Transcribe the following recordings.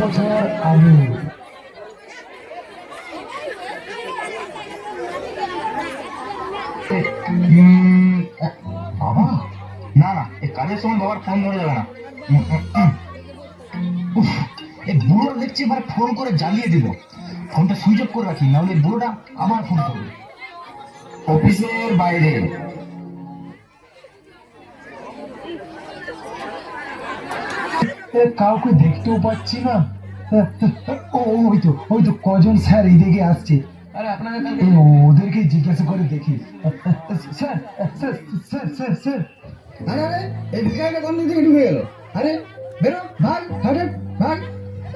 বছর আগে বাবা, না না এই কাজের সময় বাবার ফোন ধরে যাবে না। এই বুড়োটা দেখছি এবার ফোন করে জ্বালিয়ে দিল। ফোনটা সুইচ অফ করে রাখি, নাহলে বুড়োটা আবার ফোন করবে। অফিসের বাইরে। কাউকে দেখতেও পাচ্ছি না ও ওই তো ওই তো কজন স্যার এদিকে আসছে আরে আপনাদের ওদেরকে জিজ্ঞাসা করে দেখি sir sir sir sir sir আরে আরে এই ভিকারিটা কোন দিক থেকে ঢুকে গেল আরে বেরো ভাই হাটে ভাই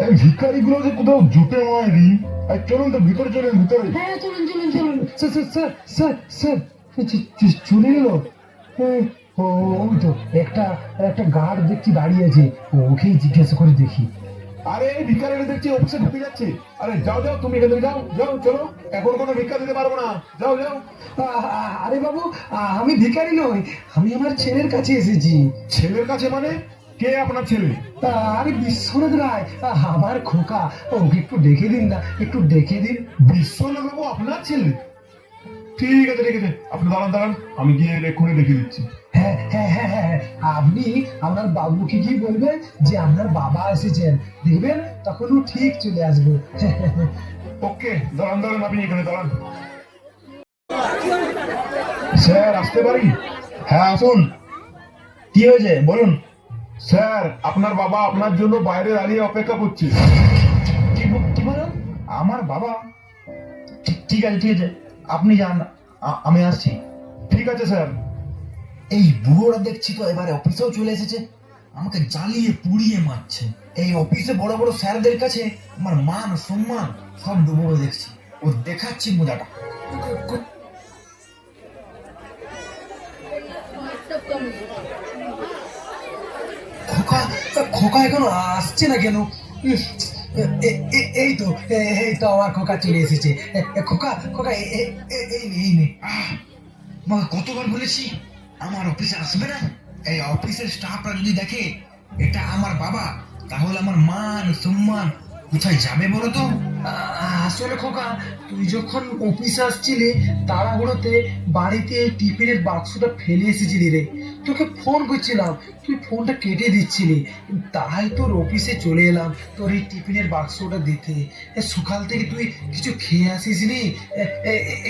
এই ভিকারিগুলো যে কোথাও জুটে মারি আর চলুন তো ভিতরে চলুন ভিতরে হ্যাঁ চলুন চলুন চলুন স্যার স্যার স্যার স্যার চলে গেল ওই তো একটা একটা গার্ড দেখছি দাঁড়িয়ে আছে ওকেই জিজ্ঞাসা করে দেখি। আরে এই ভিকারিটা দেখছি অফিসে ঢুকে যাচ্ছে। আরে যাও যাও তুমি এখান যাও যাও চলো। এখন কোনো ভিক্ষা দিতে পারব না। যাও যাও। আরে বাবু আমি ভিকারি নই আমি আমার ছেলের কাছে এসেছি। ছেলের কাছে মানে? কে আপনার ছেলে? তা আরে বিশ্বনাথ রায় আমার খোকা। ওকে একটু দেখে দিন না একটু দেখে দিন। বিশ্বনাথ বাবু আপনার ছেলে? ঠিক আছে ঠিক আছে। আপনি দাঁড়ান দাঁড়ান। আমি গিয়ে এক্ষুনি দেখিয়ে দিচ্ছি। হ্যাঁ হ্যাঁ হ্যাঁ হ্যাঁ হ্যাঁ। আপনি আপনার বাবুকে কি বলবেন যে আপনার বাবা এসেছেন। দেখবেন তখন ও ঠিক চলে আসবে। ওকে দাঁড়ান দাঁড়ান আপনি এখানে দাঁড়ান। স্যার আসতে পারি? হ্যাঁ আসুন। কি হয়েছে? বলুন। স্যার আপনার বাবা আপনার জন্য বাইরে দাঁড়িয়ে অপেক্ষা করছে। কি বলেন আমার বাবা? ঠিক ঠিক আছে ঠিক আছে। আপনি যান আমি আসছি। ঠিক আছে, স্যার। এই বুড়োরা দেখছি তো, এবারে অফিসেও চলে এসেছে। আমাকে জ্বালিয়ে পুড়িয়ে মারছে। এই অফিসে বড় বড় স্যারদের কাছে আমার মান, সম্মান সব ডুবো দেখছি। ও দেখাচ্ছি মজাটা। খোকা খোকা এখনও আসছে না কেন? এই তো এই তো আমার খোকা চলে এসেছে। খোকা খোকা এই এই নে। আমাকে কতবার বলেছি, আমার অফিসে আসবে না? এই অফিসের স্টাফরা যদি দেখে, এটা আমার বাবা, তাহলে আমার মান, সম্মান কোথায় যাবে বলো তো? আসলে খোকা তুই যখন অফিসে আসছিলি তাড়াহুড়োতে বাড়িতে টিফিনের বাক্সটা ফেলে এসেছিলি রে। তোকে ফোন করছিলাম তুই ফোনটা কেটে দিচ্ছিলি। তাই তোর অফিসে চলে এলাম তোর এই টিফিনের বাক্সটা দিতে। সকাল থেকে তুই কিছু খেয়ে আসিস নি?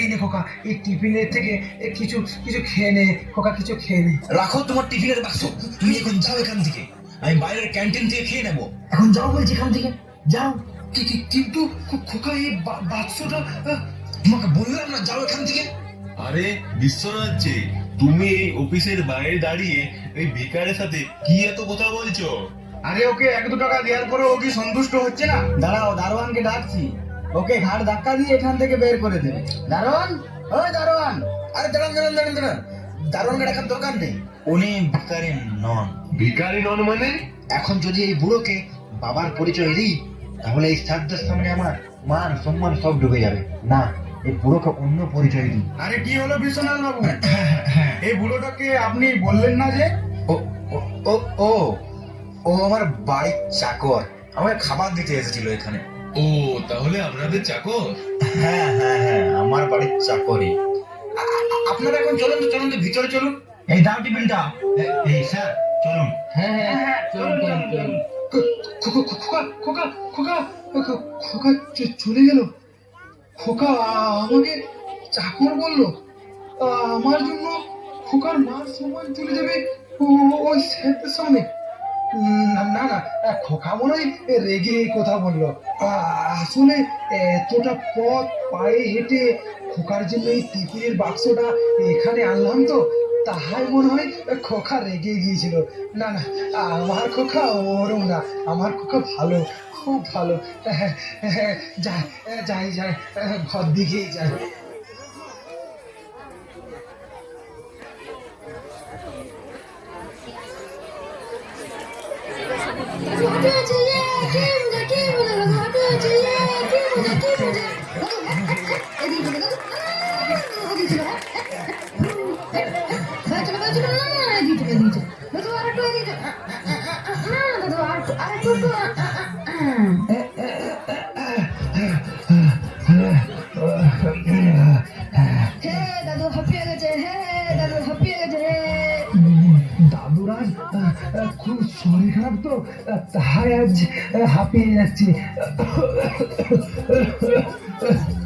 এই নে খোকা এই টিফিনের থেকে কিছু কিছু খেয়ে নে। খোকা কিছু খেয়ে নে। রাখো তোমার টিফিনের বাক্স। তুমি এখন যাও এখান থেকে। আমি বাইরের ক্যান্টিন থেকে খেয়ে নেব। এখন যাও বলছি এখান থেকে। যাও। কিন্তু খোকা এই বাক্সটা তোমাকে বললাম না যাও এখান থেকে। আরে বিশ্বনাথ যে তুমি এই অফিসের বাইরে দাঁড়িয়ে ওই বেকারের সাথে কি এত কথা বলছো? আরে ওকে এক দু টাকা দেওয়ার পরে ও কি সন্তুষ্ট হচ্ছে না? দাঁড়াও দারোয়ানকে ডাকছি। ওকে ঘাট ধাক্কা দিয়ে এখান থেকে বের করে দেবে। দারোয়ান? ওই দারোয়ান। আরে দাঁড়ান দাঁড়ান দাঁড়ান দাঁড়ান। দারোয়ানকে ডাকার দরকার নেই। উনি ভিকারি নন। ভিকারি নন মানে? এখন যদি এই বুড়োকে বাবার পরিচয় দিই তাহলে এই স্যারদের সামনে আমার মান সম্মান সব ডুবে যাবে। না এই বুড়োকে অন্য পরিচয় দিই আরে কি হলো বিশ্বনাথ বাবু? এই বুড়োটাকে আপনি বললেন না যে? ও ও- ও ও আমার বাড়ির চাকর। আমাকে খাবার দিতে এসেছিল এখানে। ও তাহলে আপনাদের চাকর? হ্যাঁ হ্যাঁ হ্যাঁ আমার বাড়ির চাকরি আপনারা এখন চলুন তো চলুন তো ভিতরে চলুন। এই দাও টিফিনটা। এই স্যার চলুন। হ্যাঁ হ্যাঁ চলুন চলুন। চলুন। খোকা খোকা খোকা চলে গেল। খোকা আমাকে চাকর বলল আমার জন্য খোকার মান সম্মান চলে যাবে ওই স্যারদের সামনে। না না খোকা মনে হয় রেগে কথা বলল। আসলে এতটা পথ পায়ে হেঁটে খোকার জন্য এই টিফিনের বাক্সটা এখানে আনলাম তো তাহাই মনে হয় খোখা রেগে গিয়েছিল। না না, আমার খোখা ওরম না, আমার খোখা ভালো, খুব ভালো। হ্যাঁ হ্যাঁ যাই যাই যাই, ঘর দিকেই যাই। শরীর খারাপ তো আহ, তাই আজ হাঁপিয়ে যাচ্ছি।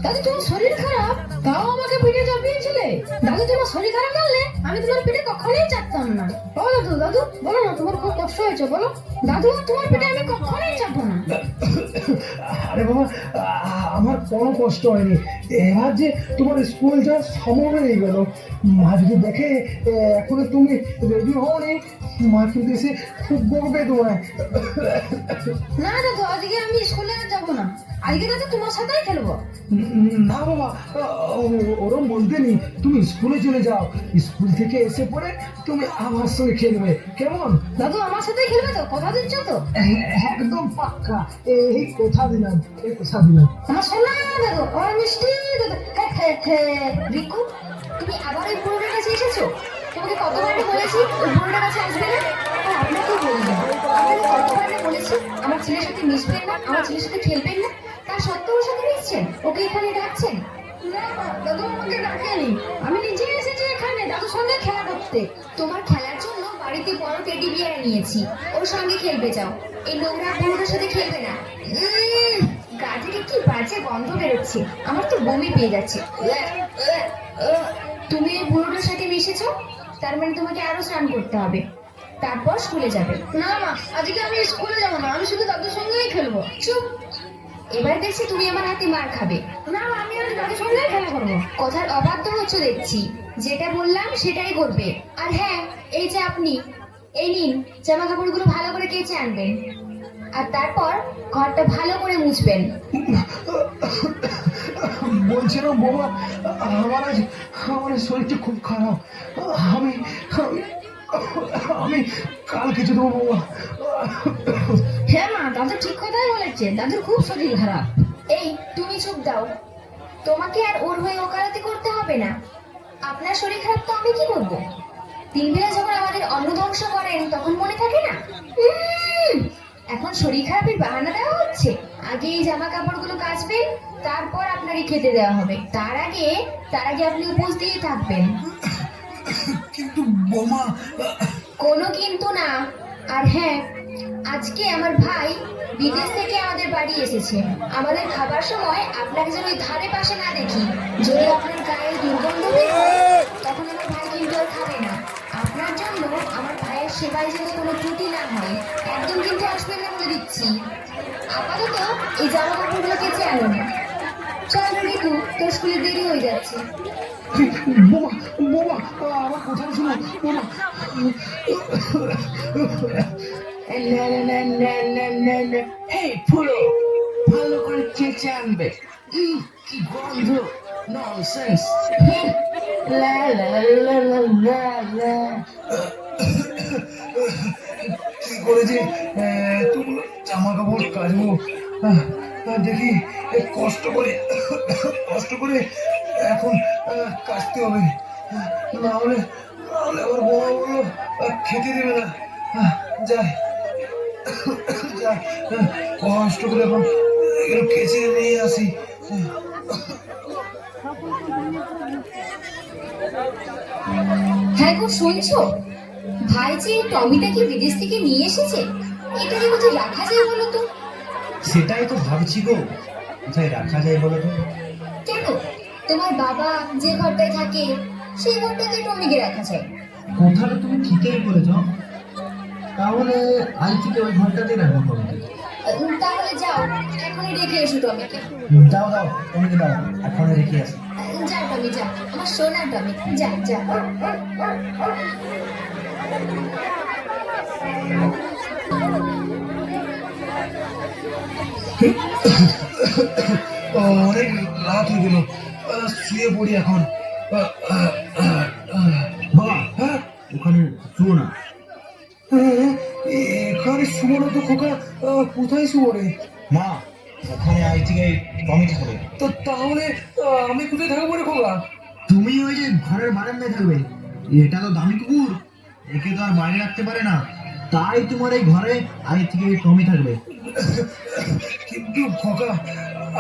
দাদু তোমার শরীর খারাপ? তাও আমাকে পিঠে চাপিয়েছিলে? দাদু তোমার শরীর খারাপ জানলে আমি তোমার পিঠে কখনোই চাপতাম না। বলো দাদু দাদু বলো না তোমার খুব কষ্ট হয়েছে বলো। দাদু তোমার পিঠে আমি কখনোই চাপবো না। আরে বাবা আমার কোনো কষ্ট হয়নি। এবার যে তোমার স্কুল যাওয়ার সময় হয়ে গেল মা যদি দেখে এখনও তুমি রেডি হওনি। মা কিন্তু এসে খুব বকবে তোমায়? না দাদু আজকে আমি স্কুলে যাব না। আজকে দাদু তোমার সাথেই খেলব। না বাবা ওরম বলতে নেই। তুমি স্কুলে চলে যাও। স্কুল থেকে এসে পরে তুমি আমার সঙ্গে খেলবে। কেমন? দাদু আমার সাথেই খেলবে তো? কথা দিচ্ছ তো? একদম পাক্কা। এই কথা দিলাম এই কথা দিলাম। আমার সোনা দাদু আমার মিষ্টি দাদু। হ্যাঁ হ্যাঁ হ্যাঁ রিকু তুমি আবার ওই বুড়োটার কাছে এসেছ? তোমাকে কতবার বলেছি বুড়োটার কাছে আসবে না। আপনাকেও বলব আপনাকে কতবার বলেছি, আমার ছেলের সাথে মিশবেন না, আমার ছেলের সাথে খেলবেন না। তার সত্ত্বেও সাথে মিশছেন, ওকে এখানে ডাকছেন। আমি নিজে এসেছি এখানে, দাদুর সঙ্গে খেলা করতে। তোমার খেলার জন্য বাড়িতে বড় টেডি বিয়ার নিয়েছি। ওর সঙ্গে খেলবে যাও। এই নোংরা বুড়োটার সাথে খেলবে না। গা থেকে কি বাজে গন্ধ বেরোচ্ছে। আমার তো বমি পেয়ে যাচ্ছে। তুমি এই বুড়োটার সাথে মিশেছো? তার মানে তোমাকে আরও স্নান করতে হবে। তারপর স্কুলে যাবে। না মা আজকে আমি স্কুলে যাব না আমি শুধু দাদুর সঙ্গেই খেলব। চুপ। এবার দেখছি তুমি আমার হাতে মার খাবে। না আমি আর দাদুর সঙ্গেই খেলা করব। কথার অবাধ্য হচ্ছ দেখছি। যেটা বললাম সেটাই করবে আর হ্যাঁ এই যে আপনি এই নিন জামা কাপড়গুলো ভালো করে কেচে আনবেন। আর তারপর ঘরটা ভালো করে মুছবেন। বলছিলাম বাবা আমার আজ আমার শরীরটা খুব খারাপ। আমি আমি কাল কিছু দেবো বাবা হ্যাঁ মা দাদু ঠিক কথাই বলেছে। দাদুর খুব শরীর খারাপ। এই তুমি চুপ দাও। তোমাকে আর ওর হয়ে ওকালতি করতে হবে না। আপনার শরীর খারাপ তো আমি কি করব? তিন বেলা যখন আমাদের অন্ন ধ্বংস করেন তখন মনে থাকে না? এখন শরীর খারাপের বাহানা দেওয়া হচ্ছে? আগে এই জামা কাপড়গুলো কাচবেন তারপর আপনাকে খেতে দেওয়া হবে। তার আগে তার আগে আপনি উপোস দিয়ে থাকবেন। কিন্তু বোমা কোনো কিন্তু না। আর হ্যাঁ আজকে আমার ভাই বিদেশ থেকে আমাদের বাড়ি এসেছে। আমাদের খাবার সময় আপনাকে যেন ওই ধারে পাশে না দেখি। যদি আপনার গায়ে দুর্গন্ধ তখন আমার ভাই কিন্তু আর খাবে না আপনার জন্য আমার ভাইয়ের সেবায় যেন কোনো ত্রুটি না হয়। একদম কিন্তু আসবেন না বলে দিচ্ছি। আপাতত এই জামা কাপড়গুলো কেচে আনুন চল ঋতু তোর স্কুলে দেরি হয়ে যাচ্ছে। বোমা বোমা আমার কথা শোনো বোমা। এই ফুলো ভালো করে চেঁচে আনবে। কি গন্ধ। ননসেন্স লা লা লা লা লা লা কি করে যে জামা কাপড় কাচবো। দেখি কষ্ট করে কষ্ট করে এখন কাচতে হবে। না হলে না হলে আমার বৌমা বলল খেতে দেবে না। যাই। কষ্ট করে এখন এগুলো কেচে নিয়ে আসি। হ্যাঁ গো, শুনছো? ভাই যে টমিটাকে বিদেশ থেকে নিয়ে এসেছে? এটাকে কোথায় রাখা যায় বলো তো? সেটাই তো ভাবছি গো। কোথায় রাখা যায় বলো তো? কেন? তোমার বাবা যে ঘরটায় থাকে সেই ঘরটাতে টমিকে রাখা যায়। কথাটা তুমি ঠিকই বলেছ। তাহলে আজ থেকে ওই ঘরটাতে রাখব উম, তাহলে যাও এখনই রেখে এসো টমিকে। দাও দাও তোমাকে দাও এখন রেখে আসি। যাও টমি যা আমার সোনা টমি যা যা। অনেক রাত হয়ে গেল। শুয়ে পড়ি এখন। বাবা হ্যাঁ? ওখানে শুও না। হ্যাঁ, এখানে শুবো তো খোকা। কোথায় শুবো রে? মা ওখানে আজ থেকে টমি থাকবে তো তাহলে আমি কোথায় থাকব রে খোকা? তুমি ওই যে ঘরের বারান্দায় থাকবে। এটা তো দামি কুকুর। একে তো আর বাইরে রাখতে পারে না। তাই তোমার এই ঘরে আজ থেকে টমি থাকবে। কিন্তু খোকা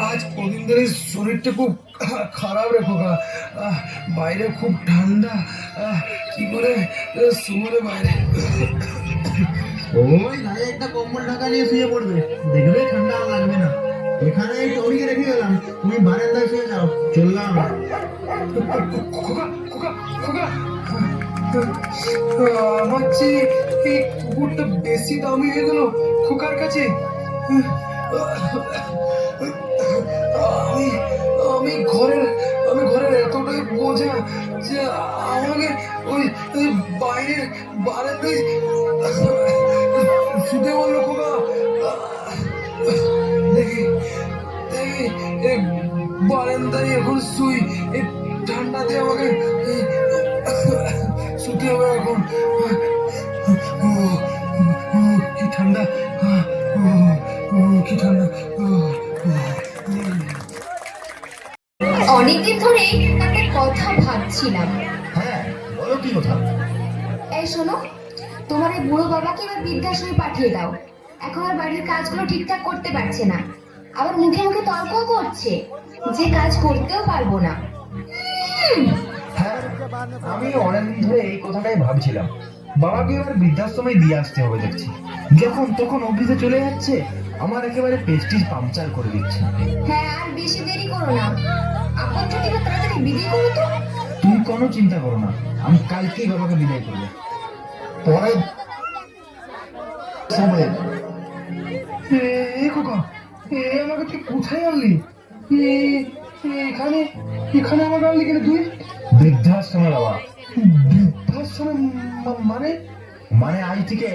আজ কদিন ধরে শরীরটা খুব খারাপ রে খোকা। বাইরে খুব ঠান্ডা। কি করে শুয়োরে বাইরে। ওই গায়ে একটা কম্বল ঢাকা নিয়ে শুয়ে পড়বে। দেখবে ঠান্ডা লাগবে না। এখানে এই টমিকে রেখে গেলাম। তুমি বারান্দায় শুয়ে যাও। চললাম। খোকা খোকা খোকা। আমার চেয়ে এই কুকুরটা বেশি দামি হয়ে গেল খোকার কাছে। আমি আমি ঘরের আমি ঘরের এতটাই বোঝা যে আমাকে ওই ওই বাইরের বারান্দায় শুতে বলল খোকা। দেখি দেখি বারান্দায় এখন শুই ঠান্ডাতে আমাকে শুতে হবে এখন। কি ঠান্ডা? কি ঠান্ডা? অনেকদিন ধরেই একটা কথা ভাবছিলাম। হ্যাঁ বলো কি কথা? এই শোনো তোমার এই বুড়ো বাবাকে এবার বৃদ্ধাশ্রমে পাঠিয়ে দাও। এখন আর বাড়ির কাজগুলো ঠিকঠাক করতে পারছে না। আবার মুখে মুখে তর্কও করছে। যে কাজ করতেও পারব না। আমি অনেকদিন ধরে এই কথাটাই ভাবছিলাম। বাবাকে এবার বৃদ্ধাশ্রমে দিয়ে আসতে হবে দেখছি। যখন তখন অফিসে চলে যাচ্ছে আমার একেবারে পেস্টিজ পাংচার করে দিচ্ছে। হ্যাঁ আর বেশি দেরি করো না। আপন ছুটি বা তাড়াতাড়ি বিদায় করো তো। তুমি কোনো চিন্তা করো না আমি কালকেই বাবাকে বিদায় করব। পরে সময় এ খোকা এ আমাকে তুই কোথায় আনলি? এখানে এখানে আমাকে আনলি কেন তুই? বৃদ্ধাশ্রমে বাবা। বৃদ্ধাশ্রম মানে? মানে আজ থেকে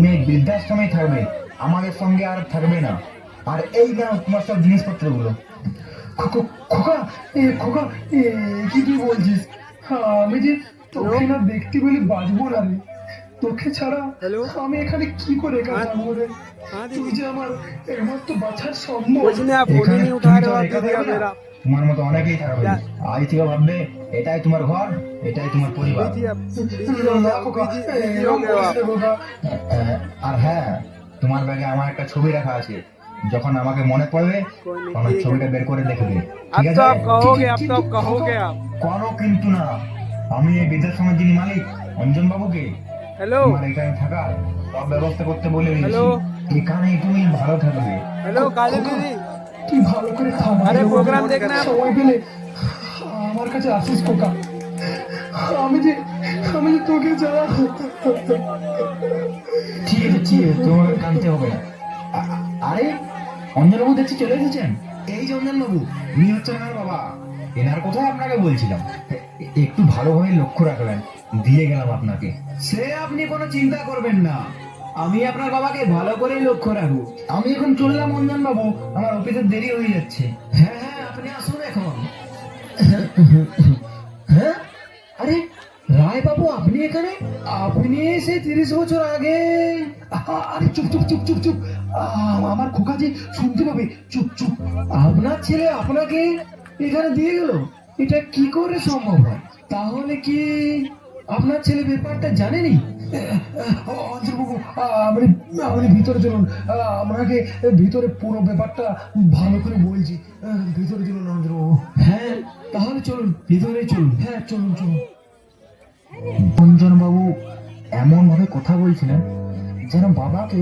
মেয়ে বৃদ্ধাশ্রমে থাকবে। আমাদের সঙ্গে আর থাকবে না। আর এই না তোমার সব জিনিসপত্রগুলো? খোকা এ খোকা এ কি তুই বলছিস? আমি যে তোকে না দেখতে বলে বাঁচবো না রে। তোকে ছাড়া আমি এখানে কি করে কাজ রে? তুই যে আমার একমাত্র বাঁচার সম্ভব। এখানে তুমি তো একা থাকবে তোমার মতো অনেকেই থাকবে। আজ থেকে ভাববে এটাই তোমার ঘর এটাই তোমার পরিবার। আর হ্যাঁ তোমার ব্যাগে আমার একটা ছবি রাখা আছে। যখন আমাকে মনে পড়বে তখন ছবিটা বের করে দেখবে ঠিক আছে? কোনো কিন্তু না। আমি এই বৃদ্ধাশ্রমের যিনি মালিক অঞ্জন বাবুকে হ্যালো এখানে থাকা সব ব্যবস্থা করতে বলে হ্যালো। তুমি ভালো থাকবে। হ্যালো দিদি। ভালো করে খাওয়া আরে প্রোগ্রাম দেখ না। সময় পেলে আমার কাছে আসিস খোকা। আমি যে আমি যে তোকে যারা ঠিক আছে ঠিক আছে তোমাকে কানতে হবে না। আরে অঞ্জনবাবু দেখছি চলে এসেছেন। এই যে অঞ্জনবাবু উনি হচ্ছেন আমার বাবা। এনার কথাই আপনাকে বলছিলাম। একটু ভালোভাবে লক্ষ্য রাখবেন দিয়ে গেলাম আপনাকে। সে আপনি কোনো চিন্তা করবেন না। আমি আপনার বাবাকে ভালো করেই লক্ষ্য রাখব। আমি এখন চললাম অঞ্জন বাবু আমার অফিসের দেরি হয়ে যাচ্ছে। হ্যাঁ হ্যাঁ আপনি আসুন। হ্যাঁ আরে রায় বাবু আপনি এখানে? আপনি এসে তিরিশ বছর আগে আরে, চুপ চুপ চুপ চুপ চুপ। আমার খোকা যে শুনতে পাবে। চুপ চুপ। আপনার ছেলে আপনাকে এখানে দিয়ে গেল? এটা কি করে সম্ভব হয়? তাহলে কি আপনার ছেলে ব্যাপারটা জানেনি? অঞ্জনবাবু আপনি আপনি ভিতরে চলুন। আপনাকে ভিতরে পুরো ব্যাপারটা ভালো করে বলছি। ভিতরে চলুন অঞ্জনবাবু হ্যাঁ। তাহলে চলুন। ভিতরে চলুন। হ্যাঁ চলুন চলুন। অঞ্জন বাবু এমন ভাবে কথা বলছিলেন যেন বাবাকে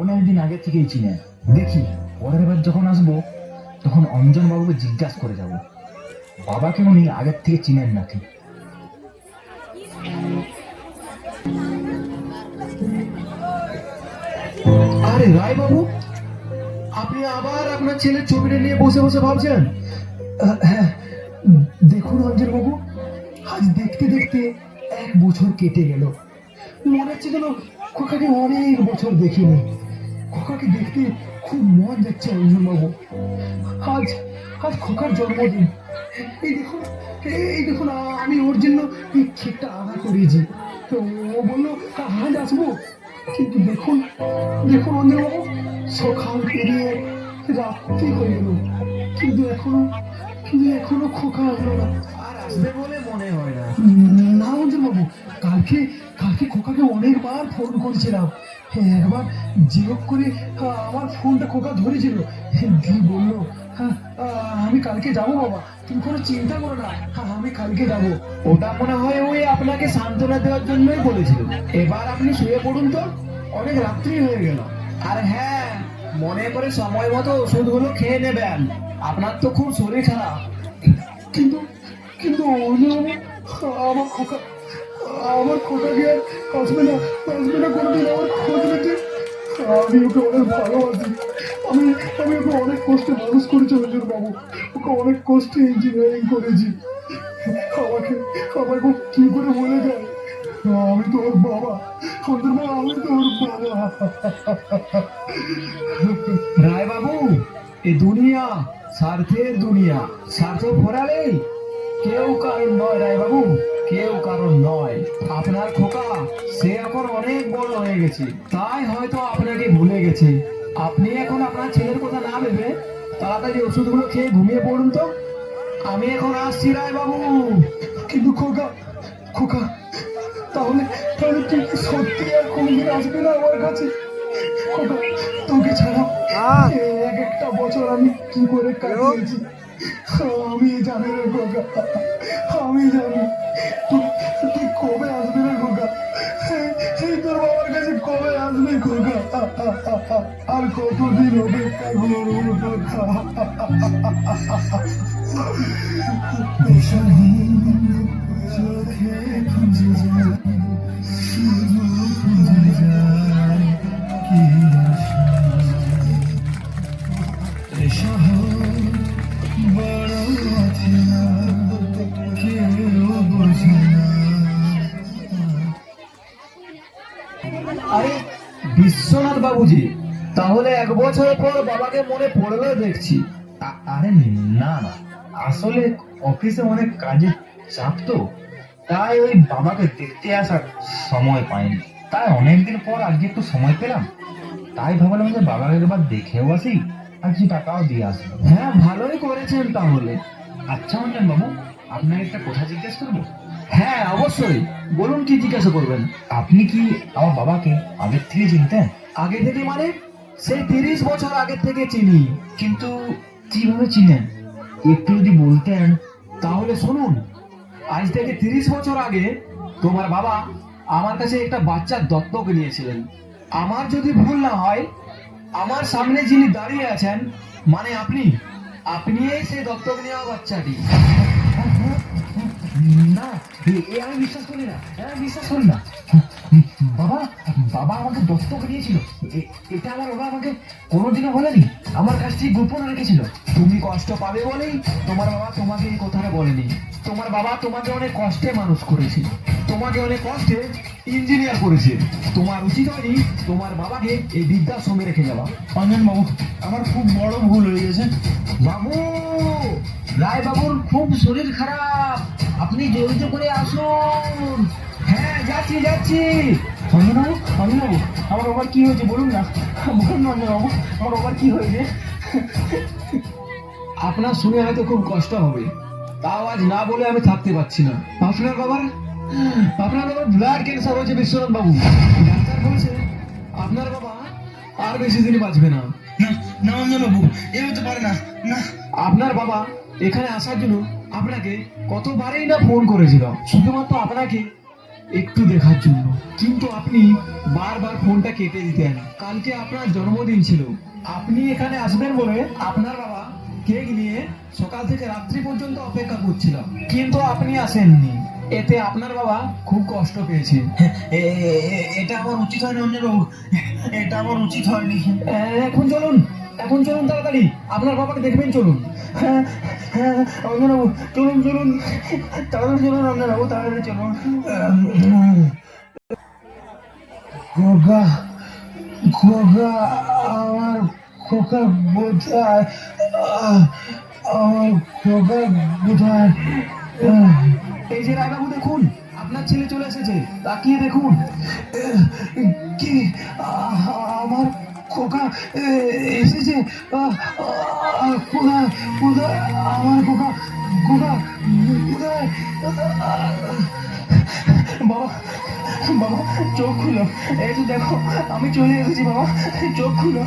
অনেকদিন আগে থেকেই চিনেন দেখি। পরের বার যখন আসব তখন অঞ্জন বাবুকে জিজ্ঞাসা করে যাব। বাবাকে উনি আগের থেকে চিনেন নাকি? আরে রায় বাবু, আপনি আবার আপনার ছেলের ছবিটা নিয়ে বসে বসে ভাবছেন? হ্যাঁ দেখুন অঞ্জনবাবু আজ দেখতে দেখতে এক বছর কেটে গেল। মনে হচ্ছে যেন খোকাকে অনেক বছর দেখিনি। খোকাকে দেখতে খুব মন যাচ্ছে অঞ্জনবাবু আজ আজ খোকার জন্মদিন। এই দেখুন এই দেখুন আমি ওর জন্য আদা করিয়েছি। তো ও বলল আজ আসব? কিন্তু দেখুন দেখুন অঞ্জনবাবু সকাল পেরিয়ে রাত্রি হয়ে গেল। কিন্তু এখনও কিন্তু এখনও খোকা আসলো না। আর আসবে বলে মনে হয় না। না অঞ্জন বাবু কালকে কালকে খোকাকে অনেকবার ফোন করেছিলাম। হ্যাঁ একবার জিরোপ করে আমার ফোনটা খোকা ধরেছিল। দিয়ে বলল হ্যাঁ আহ, আমি কালকে যাব বাবা। তুমি কোনো চিন্তা করো না। হ্যাঁ, আমি কালকে যাব। ওটা মনে হয় ওই আপনাকে সান্ত্বনা দেওয়ার জন্যই বলেছিল। এবার আপনি শুয়ে পড়ুন তো। অনেক রাত্রি হয়ে গেল। আর হ্যাঁ মনে করে সময় মতো ওষুধগুলো খেয়ে নেবেন। আপনার তো খুব শরীর খারাপ। কিন্তু কিন্তু আমার খোকা আমার খোকা গিয়ে আসবে না আসবে না আমার খোঁজ আমি ওকে অনেক ভালোবাসি। আমি আমি ওকে অনেক কষ্টে মানুষ করেছি হুজুর বাবু। ওকে অনেক কষ্টে ইঞ্জিনিয়ারিং করেছি। আমাকে আমাকে কি করে বলে যায়? আমি তো ওর বাবা। ওদের মা, আমি তো ওর বাবা। রায় বাবু এ দুনিয়া স্বার্থের দুনিয়া। স্বার্থ ফোরালে কেউ কারণ নয় রায় বাবু কেউ কারণ নয়। আপনার খোকা, সে এখন অনেক বড় হয়ে গেছে। তাই হয়তো আপনাকে ভুলে গেছে। আপনি এখন আপনার ছেলের কথা না ভেবে তাড়াতাড়ি ওষুধগুলো খেয়ে ঘুমিয়ে পড়ুন তো। আমি এখন আসছি রায় বাবু কিন্তু খোকা খোকা তাহলে তাহলে তুই কি সত্যি আর কোনদিন আসবে না আমার কাছে? খোকা তোকে ছাড়া হ্যাঁ। এক একটা বছর আমি কি করে কাটিয়েছি? আমি জানি রে খোকা আমি জানি। তুই কবে আসবে? আর কতদিন অপেক্ষা করব খোকা চোখে খুঁজে যায় শুধু খুঁজে যায় কি আশা বড় অচেনা কেউ বোঝে না আরে বিশ্বনাথ বাবুজি তাহলে এক বছর পর বাবাকে মনে পড়ল দেখছি। আরে না না আসলে অফিসে অনেক কাজের চাপ তো। তাই ওই বাবাকে দেখতে আসার সময় পাইনি। তাই অনেকদিন পর আজকে একটু সময় পেলাম। তাই ভাবলাম যে বাবাকে একবার দেখেও আসি আর কিছু টাকাও দিয়ে আসব হ্যাঁ ভালোই করেছেন তাহলে। আচ্ছা অঞ্জন বাবু আপনাকে একটা কথা জিজ্ঞেস করব? হ্যাঁ অবশ্যই। বলুন কি জিজ্ঞাসা করবেন? আপনি কি আমার বাবাকে আগের থেকে চিনতেন? আগে থেকে মানে? সেই তিরিশ বছর আগে থেকে চিনি। কিন্তু কীভাবে চিনেন? একটু যদি বলতেন। তাহলে শুনুন আজ থেকে তিরিশ বছর আগে তোমার বাবা আমার কাছে একটা বাচ্চা দত্তক নিয়েছিলেন। আমার যদি ভুল না হয় আমার সামনে যিনি দাঁড়িয়ে আছেন মানে আপনি আপনি সেই দত্তক নেওয়া বাচ্চাটি। না এ- আমি বিশ্বাস করি না আমি বিশ্বাস করি না। বাবা বাবা আমাকে দত্তক দিয়েছিল। এটা আমার বাবা আমাকে কোনোদিনও বলেনি। আমার কাছ থেকে গোপন রেখেছিল। তুমি কষ্ট পাবে বলেই তোমার বাবা তোমাকে এই কথাটা বলেনি। তোমার বাবা তোমাকে অনেক কষ্টে মানুষ করেছে তোমাকে অনেক কষ্টে ইঞ্জিনিয়ার করেছে। তোমার উচিত হয়নি তোমার বাবাকে এই বৃদ্ধাশ্রমে রেখে যাওয়া। অঞ্জন বাবু আমার খুব বড় ভুল হয়ে গেছে। বাবু রায় বাবুর খুব শরীর খারাপ। আপনি জলদি করে আসুন। হ্যাঁ যাচ্ছি যাচ্ছি। আমার বাবার কি হয়েছে বলুন না। বলুন না অঞ্জনবাবু আমার বাবার কি হয়েছে? আপনার শুনে হয়তো খুব কষ্ট হবে। তাও আজ না বলে আমি থাকতে পারছি না। আপনার বাবার? আপনার বাবার ব্লাড ক্যান্সার হয়েছে বিশ্বনাথ বাবু। ডাক্তার বলছে আপনার বাবা আর বেশি দিন বাঁচবে না। না অঞ্জন বাবু এ হতে পারে না। না। আপনার বাবা এখানে আসার জন্য আপনাকে কতবারই না ফোন করেছিল শুধুমাত্র আপনাকে একটু দেখার জন্য। কিন্তু আপনি বারবার ফোনটা কেটে দিতেন কালকে আপনার জন্মদিন ছিল। আপনি এখানে আসবেন বলে আপনার বাবা কেক নিয়ে সকাল থেকে রাত্রি পর্যন্ত অপেক্ষা করছিল কিন্তু আপনি আসেননি। এতে আপনার বাবা খুব কষ্ট পেয়েছে। এটা আমার উচিত হয়নি অন্যবাবু এটা আমার উচিত হয়নি। এখন চলুন। এখন চলুন তাড়াতাড়ি। আপনার বাবাকে দেখবেন চলুন। হ্যাঁ হ্যাঁ অঞ্জনবাবু চলুন চলুন। তাড়াতাড়ি চলুন অঞ্জনবাবু তাড়াতাড়ি চলুন। খোকা খোকা আমার খোকা আহ, আমার খোকা আহ, এই যে রায়বাবু দেখুন আপনার ছেলে চলে এসেছে। তাকিয়ে দেখুন। কি আমার খোকা এসেছে। কোথায় কোথায় আমার খোকা খোকা কোথায় বাবা বাবা, চোখ খুলো। এই তো দেখো, আমি চলে এসেছি, বাবা, চোখ খুলো।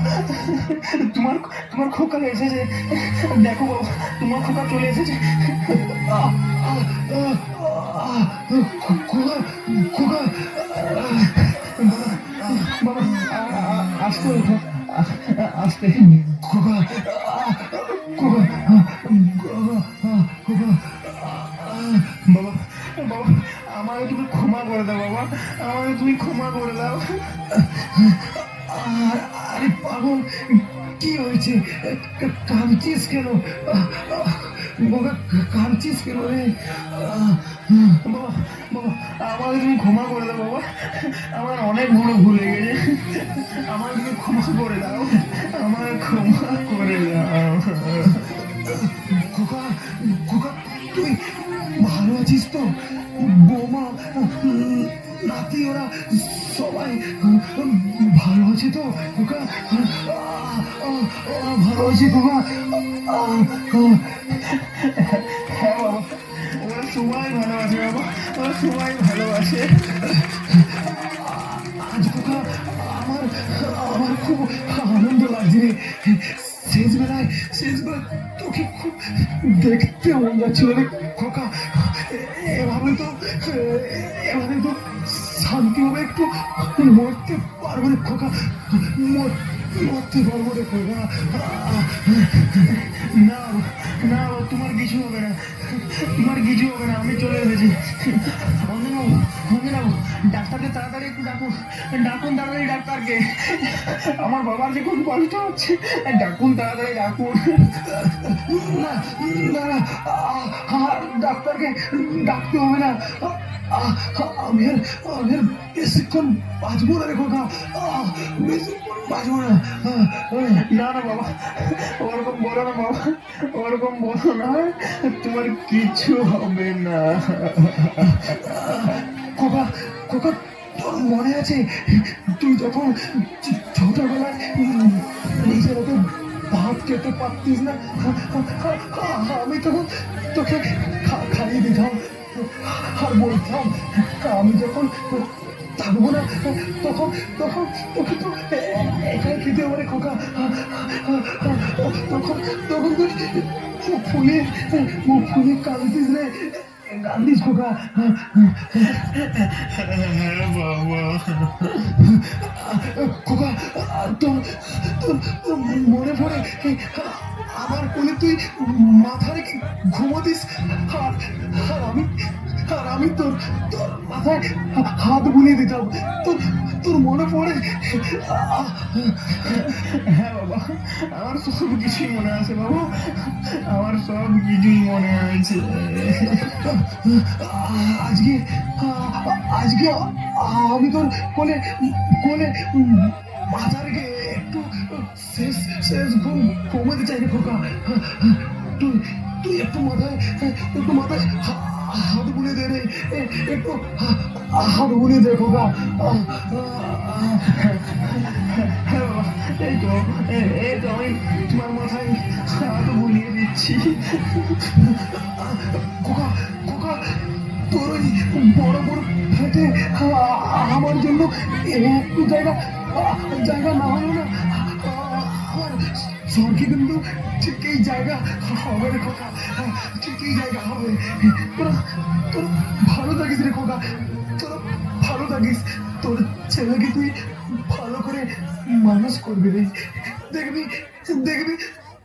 তোমার তোমার খোকা এসেছে। দেখো, বাবা, তোমার খোকা চলে এসেছে। খোকা খোকা আসতে ওঠো আসতে খোকা খোকা খোকা বাবা বাবা আমাকে তুমি ক্ষমা করে দাও, বাবা। আমাকে তুমি ক্ষমা করে দাও। আর পাগল, কি হয়েছে? কাঁদছিস কেন? বাবা, কাঁদছিস কেন রে? বাবা বাবা আমাকে তুমি ক্ষমা করে দাও, বাবা। আমার অনেক বড় ভুল হয়ে আমাকে তুমি ক্ষমা করে দাও। আমার ক্ষমা করে দাও। খোকা তুই ভালো আছিস তো? বৌমা নাতি ওরা সবাই ভালো আছে তো? খোকা ওরা ভালো আছে খোকা। হ্যাঁ বাবা, ওরা সবাই ভালোবাসে বাবা, ওরা সবাই ভালোবাসে আজ লাগছে রে শেষ বেলায় শেষ তোকে খুব দেখতে মন যাচ্ছিল রে খোকা। এভাবে তো এভাবে তো শান্তিভাবে একটু, মরতে পারব রে খোকা। মর- মরতে পারব রে খোকা। না না, তোমার কিছু হবে না। তোমার কিছু হবে না, আমি চলে এসেছি। ডাক্তারকে তাড়াতাড়ি একটু ডাকুন। ডাকুন তাড়াতাড়ি ডাক্তারকে। আমার বাবার যে খুব কষ্ট হচ্ছে। ডাকুন তাড়াতাড়ি ডাকুন। না না না ডাক্তারকে ডাকতে হবে না। আমি আমি বেশিক্ষণ বাঁচবো না রে খোকা। আ, বেশিক্ষণ বাঁচবো না। না না বাবা। ওরকম বলো না বাবা। ওরকম বলো না। তোমার কিছু হবে না। খোকা খোকা মনে আছে, তুই যখন ছোটবেলায় নিজের ওকে ভাত খেতে পারতিস না, আমি তখন তোকে খাইয়ে দিতাম, আর বলতাম, আমি যখন থাকব না, তখন তখন তোকে তো একাই খেতে হবে খোকা, তখন তখন তুই ফুলে ফুলে কাঁদতিস রে কান্দিস খোকা হ্যাঁ খোকা তোর মনে পড়ে আমার কোলে তুই মাথা রেখে ঘুমোতিস আর আমি তোর তোর মাথায় হাত বুলিয়ে দিতাম। তোর তোর মনে পড়ে? হ্যাঁ বাবা, আমার সব কিছুই মনে আছে বাবা। আমার সব কিছুই মনে আছে। আজকে আজকে আমি তোর কোলে কোলে মাথা রেখে একটু শেষ শেষ ঘুম, ঘুমাতে চাই রে খোকা। তুই তুই একটু মাথায় একটু মাথায় হাত বুলে দে রে। একটু হাত বুলে দে খোকা হ্যাঁ এই তো এই- তো আমি তোমার মাথায় হাত বুলিয়ে দিচ্ছি। খোকা খোকা তোর ওই বড় বড় ফেটে আমার জন্য একটু জায়গা জায়গা না হলো না স্বর্গে কিন্তু ঠিক এই জায়গা হবে খোকা। ঠিক এই জায়গা হবে। তোরা তোরা ভালো থাকিস রে খোকা। তোরা ভালো থাকিস। তোর ছেলেকে তুই ভালো করে মানুষ করবি রে। দেখবি দেখবি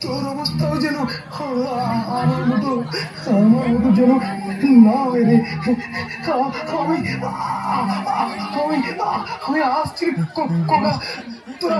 তোর অবস্থাও যেন আমার মতো আমার মতো যেন না হয় রে। আমি আমি আমি আসছি কোকা তোরা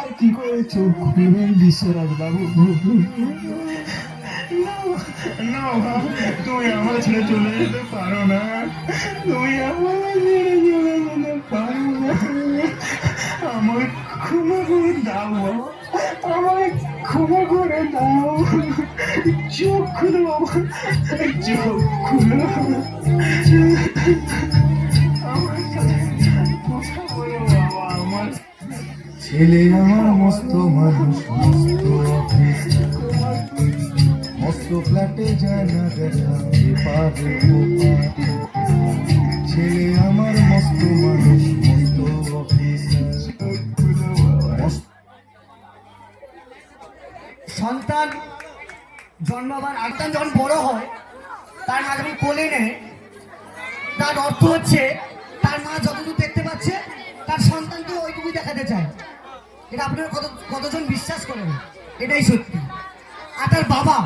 কি করে চোখ খুলবেন বিশ্বনাথ বাবু। না বাবা তুমি আমার ছেড়ে চলে যেতে পারো না। তুমি আমার ছেড়ে চলে যেতে পারো না। আমাকে ক্ষমা করে দাও আমাকে ক্ষমা করে দাও। চোখ খুলো চোখ খুলো। ছেলে আমার মস্ত মানুষ, মস্ত অফিস মস্ত ফ্ল্যাটে যায় না দেখা পাবে ছেলে আমার মস্ত মানুষ, মস্ত অফিস সন্তান জন্মাবার আগে যখন বড় হয়, তার মা যখন কোলে নেয় তার অর্থ হচ্ছে, তার মা যতটুকু দেখতে পাচ্ছে, তার সন্তানকে ওইটুকুই দেখাতে চায়। এটা আপনারা কত, কতজন বিশ্বাস করেন? এটাই সত্যি। আর তার বাবা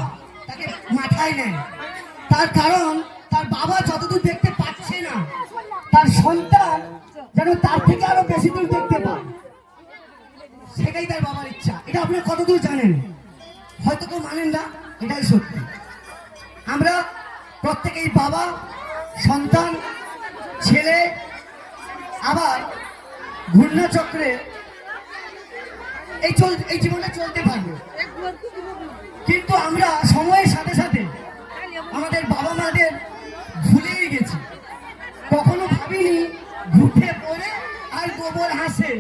তাকে মাথায় নেয়। তার কারণ, তার বাবা যতদূর দেখতে পাচ্ছে না, তার সন্তান যেন তার থেকে আরও বেশি দূর দেখতে পায়। সেটাই তার বাবার ইচ্ছা। এটা আপনারা কতদূর জানেন? হয়তো কেউ মানেন না, এটাই সত্যি। আমরা প্রত্যেকেই বাবা, সন্তান, ছেলে, আবার ঘূর্ণা চক্রে এই চল এই জীবনটা চলতে পারবে। কিন্তু আমরা সময়ের সাথে সাথে আমাদের বাবা মাদের ভুলেই গেছি। কখনো ভাবিনি ঘুটে পড়ে আর গোবর হাসে।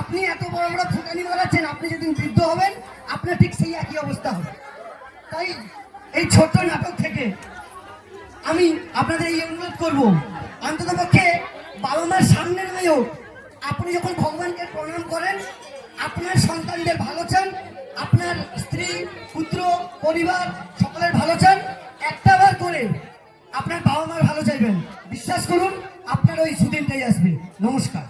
আপনি এত বড় বড় ফুটানি মারাচ্ছেন, আপনি যেদিন বৃদ্ধ হবেন, আপনার ঠিক সেই একই অবস্থা হবে। তাই এই ছোট্ট নাটক থেকে আমি আপনাদের এই অনুরোধ করব অন্তত পক্ষে বাবা মার সামনে হোক আপনি যখন ভগবানকে প্রণাম করেন আপনার সন্তানদের ভালো চান, আপনার স্ত্রী, পুত্র, পরিবার, সকলের ভালো চান, একটা বার করে আপনার বাবা মার ভালো চাইবেন। বিশ্বাস করুন, আপনার ওই সুদিনটাই আসবে। নমস্কার।